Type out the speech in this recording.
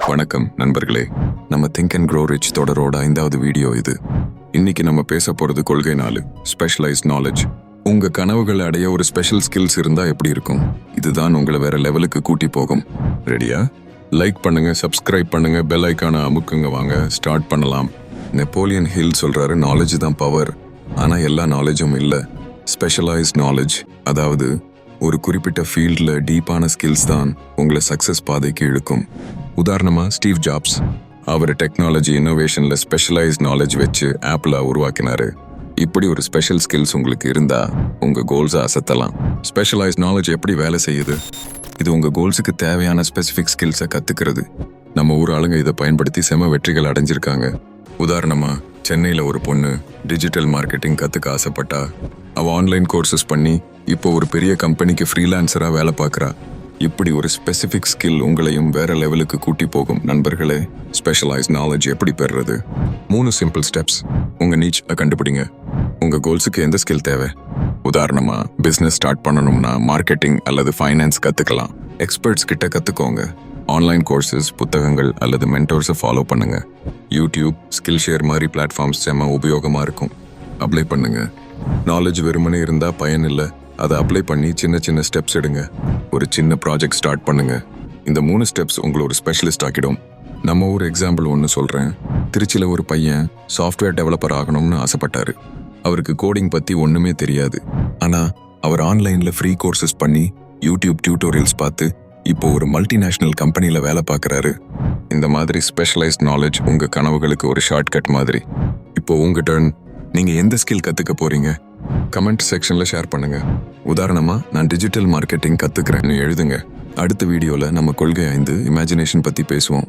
வணக்கம் நண்பர்களே. நம்ம திங்க் அண்ட் க்ரோ ரிச் தொடரோட ஐந்தாவது வீடியோ இது. இன்னைக்கு நம்ம பேச போறது கொள்கை நாலு ஸ்பெஷலைஸ்ட் நாலேஜ் உங்க கனவுகளை அடைய ஒரு ஸ்பெஷல் ஸ்கில்ஸ் இருந்தா எப்படி இருக்கும்? இதுதான் உங்களை வேற லெவலுக்கு கூட்டி போகும். ரெடியா லைக் பண்ணுங்க சப்ஸ்கிரைப் பண்ணுங்க பெல் ஐக்கான அமுக்குங்க வாங்க ஸ்டார்ட் பண்ணலாம். நெப்போலியன் ஹில் சொல்றாரு நாலேஜ் தான் பவர் ஆனா எல்லா நாலேஜும் இல்லை. ஸ்பெஷலைஸ்ட் நாலேஜ் அதாவது ஒரு குறிப்பிட்ட ஃபீல்டில் டீப்பான ஸ்கில்ஸ் தான் உங்களை சக்ஸஸ் பாதைக்கு இழுக்கும். உதாரணமா ஸ்டீவ் ஜாப்ஸ். அவர் டெக்னாலஜி இன்னோவேஷன்ல ஸ்பெஷலைஸ் நாலேஜ் வச்சு ஆப்பில் உருவாக்கினாரு. இப்படி ஒரு ஸ்பெஷல் ஸ்கில்ஸ் உங்களுக்கு இருந்தா உங்க கோல்ஸை அசத்தலாம். ஸ்பெஷலைஸ் நாலேஜ் எப்படி வேலை செய்யுது? இது உங்க கோல்ஸுக்கு தேவையான ஸ்பெசிஃபிக் ஸ்கில்ஸை கத்துக்கிறது. நம்ம ஊர் ஆளுங்க இதை பயன்படுத்தி செம வெற்றிகள் அடைஞ்சிருக்காங்க. உதாரணமா சென்னையில் ஒரு பொண்ணு டிஜிட்டல் மார்க்கெட்டிங் கற்றுக்க ஆசைப்பட்டா அவள் ஆன்லைன் கோர்சஸ் பண்ணி இப்போ ஒரு பெரிய கம்பெனிக்கு ஃப்ரீலான்சராக வேலை பார்க்குறா. இப்படி ஒரு ஸ்பெசிஃபிக் ஸ்கில் உங்களையும் வேற லெவலுக்கு கூட்டி போகும்? நண்பர்களே ஸ்பெஷலைஸ் நாலேஜ் எப்படி பெறுறது? மூணு சிம்பிள் ஸ்டெப்ஸ் உங்க நீச் கண்டுபிடிங்க. உங்க கோல்ஸுக்கு எந்த ஸ்கில் தேவை? உதாரணமா பிசினஸ் ஸ்டார்ட் பண்ணணும்னா மார்க்கெட்டிங் அல்லது ஃபைனான்ஸ் கத்துக்கலாம். எக்ஸ்பர்ட்ஸ் கிட்ட கத்துக்கோங்க. ஆன்லைன் கோர்சஸ் புத்தகங்கள் அல்லது மென்டோர்ஸை ஃபாலோ பண்ணுங்க. யூடியூப் ஸ்கில் ஷேர் மாதிரி பிளாட்ஃபார்ம்ஸ் செம்ம உபயோகமா இருக்கும். அப்ளை பண்ணுங்க. நாலேஜ் வெறுமனே இருந்தா பயன் இல்லை. அதை அப்ளை பண்ணி சின்ன சின்ன ஸ்டெப்ஸ் எடுங்க. ஒரு சின்ன ப்ராஜெக்ட் ஸ்டார்ட் பண்ணுங்க. இந்த மூணு ஸ்டெப்ஸ் உங்களை ஒரு ஸ்பெஷலிஸ்ட் ஆக்கிடும். நம்ம ஒரு எக்ஸாம்பிள் ஒன்று சொல்கிறேன் திருச்சியில் ஒரு பையன் சாஃப்ட்வேர் டெவலப்பர் ஆகணும்னு ஆசைப்பட்டார். அவருக்கு கோடிங் பற்றி ஒன்றுமே தெரியாது. ஆனால் அவர் ஆன்லைனில் ஃப்ரீ கோர்சஸ் பண்ணி யூடியூப் டியூட்டோரியல்ஸ் பார்த்து இப்போ ஒரு மல்டிநேஷ்னல் கம்பெனியில் வேலை பார்க்குறாரு. இந்த மாதிரி ஸ்பெஷலைஸ்ட் நாலேஜ் உங்கள் கனவுகளுக்கு ஒரு ஷார்ட்கட் மாதிரி. இப்போ உங்கள் டர்ன் நீங்கள் எந்த ஸ்கில் கற்றுக்க போகிறீங்க கமெண்ட் செக்ஷனில் ஷேர் பண்ணுங்க. உதாரணமா நான் டிஜிட்டல் மார்க்கெட்டிங் கத்துக்கிறேன்னு எழுதுங்க. அடுத்த வீடியோல நம்ம கொள்கை ஐந்து இமேஜினேஷன் பத்தி பேசுவோம்.